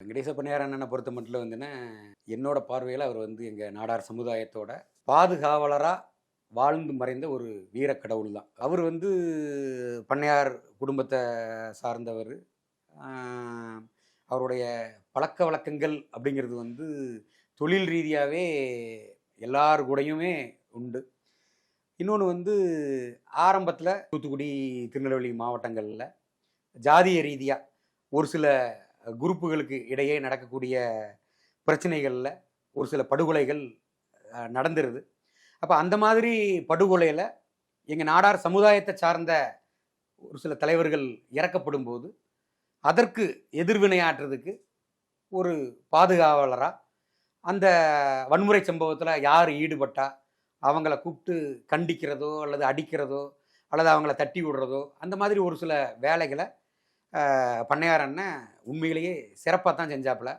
வெங்கடேச பண்ணையார் அண்ணனை பொறுத்த மட்டும் வந்துன்னா என்னோட பார்வையில் அவர் வந்து எங்கள் நாடார் சமுதாயத்தோட பாதுகாவலராக வாழ்ந்து மறைந்த ஒரு வீரக்கடவுள் தான் அவர் வந்து பண்ணையார் குடும்பத்தை சார்ந்தவர். அவருடைய பழக்க வழக்கங்கள் அப்படிங்கிறது வந்து தொழில் ரீதியாகவே எல்லார் கூடயுமே உண்டு. இன்னொன்று வந்து ஆரம்பத்தில் தூத்துக்குடி திருநெல்வேலி மாவட்டங்களில் ஜாதிய ரீதியாக ஒரு சில குரூப்புகளுக்கு இடையே நடக்கக்கூடிய பிரச்சனைகளில் ஒரு சில படுகொலைகள் நடந்துருது. அப்போ அந்த மாதிரி படுகொலையில் எங்கள் நாடார் சமுதாயத்தை சார்ந்த ஒரு சில தலைவர்கள் இறக்கப்படும் போது அதற்கு எதிர்வினையாற்றுறதுக்கு ஒரு பாதுகாவலராக அந்த வன்முறை சம்பவத்தில் யார் ஈடுபட்டா அவங்கள கூப்பிட்டு கண்டிக்கிறதோ அல்லது அடிக்கிறதோ அல்லது அவங்கள தட்டி விடுறதோ அந்த மாதிரி ஒரு சில வேலைகளை பண்ணையார் அண்ணன் உண்மையிலேயே சிறப்பாக தான் செஞ்சாப்புல.